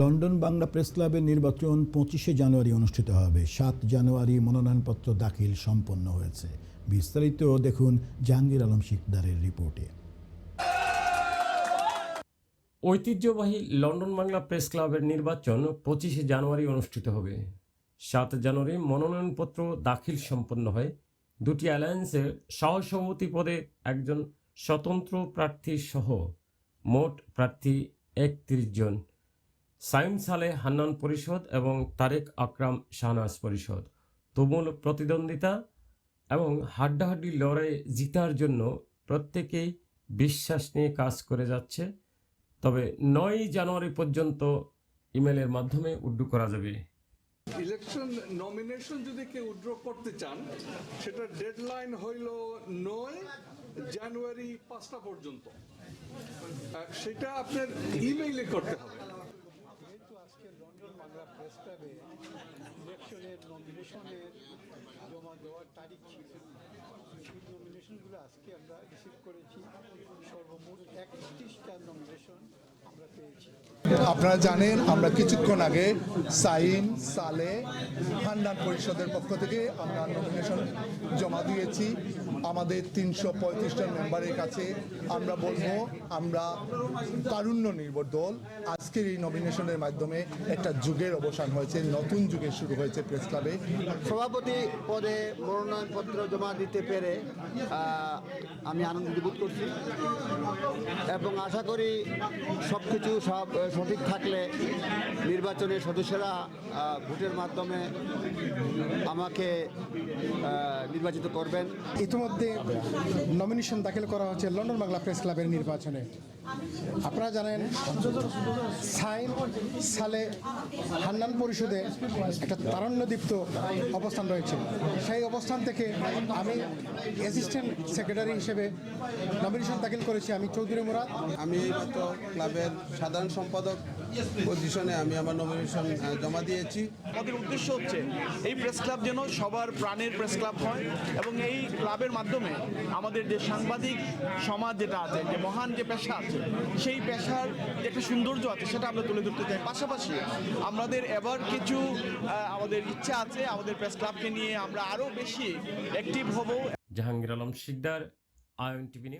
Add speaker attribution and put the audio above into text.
Speaker 1: London Bangla press ক্লাবের নির্বাচন পঁচিশে জানুয়ারি অনুষ্ঠিত হবে। সাত জানুয়ারি মনোনয়নপত্র দাখিল সম্পন্ন হয়েছে। বিস্তারিত দেখুন জাহাঙ্গীর আলম শিকদারের রিপোর্টে।
Speaker 2: ঐতিহ্যবাহী লন্ডন বাংলা প্রেস ক্লাবের নির্বাচন পঁচিশে জানুয়ারি অনুষ্ঠিত হবে। সাত জানুয়ারি মনোনয়নপত্র দাখিল সম্পন্ন হয়। দুটি অ্যালায়েন্সের সহসভাপতি পদে একজন স্বতন্ত্র প্রার্থী সহ মোট প্রার্থী একত্রিশ জন। সাইম সালে হান্নান পরিষদ এবং তারেক আকরাম শাহনাজ পরিষদ। তুমুল প্রতিদ্বন্দ্বিতা এবং হাড্ডাহাড্ডি লড়াই জিতার জন্য প্রত্যেকেই বিশ্বাস নিয়ে কাজ করে যাচ্ছে। তবে নয় জানুয়ারি পর্যন্ত ইমেলের মাধ্যমে উড্ডু করা যাবে।
Speaker 3: ইলেকশন নমিনেশন যদি কেউ উইথড্র করতে চান সেটা ডেডলাইন হইল নয় জানুয়ারি পাঁচটা পর্যন্ত। সেটা আপনার ইমেইলে করতে হবে
Speaker 4: যেহেতু আজকে লন্ডন বাংলা প্রেস ক্লাবে ইলেকশনের নমিনেশনের জমা দেওয়ার তারিখ ছিল। সেই নমিনেশনগুলো আজকে আমরা রিসিভ করেছি। সর্বমোট একত্রিশটা নমিনেশন আমরা পেয়েছি।
Speaker 5: আপনারা জানেন, আমরা কিছুক্ষণ আগে সাইন, সালে হান্নান পরিষদের পক্ষ থেকে আমরা নমিনেশন জমা দিয়েছি। আমাদের তিনশো পঁয়ত্রিশ জন মেম্বারের কাছে আমরা বলব, আমরা তারুণ্য নির্ভর দল। আজকের এই নমিনেশনের মাধ্যমে একটা যুগের অবসান হয়েছে, নতুন যুগের শুরু হয়েছে প্রেস ক্লাবে
Speaker 6: সভাপতি পদে মনোনয়নপত্র জমা দিতে পেরে আমি আনন্দিত বোধ করছি। এবং আশা করি সব কিছু সব, সঠিক থাকলে নির্বাচনের সদস্যরা ভোটের মাধ্যমে আমাকে নির্বাচিত করবেন।
Speaker 7: ইতিমধ্যে নমিনেশন দাখিল করা হচ্ছে লন্ডন বাংলা প্রেস ক্লাবের নির্বাচনে। আপনারা জানেন সাইন সালে হান্নান পরিষদে একটা তারণ্যদীপ্ত অবস্থান রয়েছে। সেই অবস্থান থেকে আমি অ্যাসিস্ট্যান্ট সেক্রেটারি হিসেবে নমিনেশন দাখিল করেছি আমি চৌধুরী মুরাদ।
Speaker 8: আমি ক্লাবের সাধারণ সম্পাদক পজিশনে আমি আমার নমিনেশন জমা দিয়েছি।
Speaker 9: আমাদের উদ্দেশ্য হচ্ছে এই প্রেস ক্লাব যেন সবার প্রাণের প্রেস ক্লাব হয় এবং এই ক্লাবের মাধ্যমে আমাদের যে সাংবাদিক সমাজ যেটা আছে যে মহান যে পেশা আছে সেই পেশার যে একটা সৌন্দর্য আছে সেটা আমরা তুলে ধরতে চাই। পাশাপাশি আমাদের এবার কিছু আমাদের ইচ্ছা আছে আমাদের প্রেস ক্লাবকে নিয়ে আমরা আরও বেশি অ্যাক্টিভ হব।
Speaker 2: Jahangir Alam Sikdar ion TV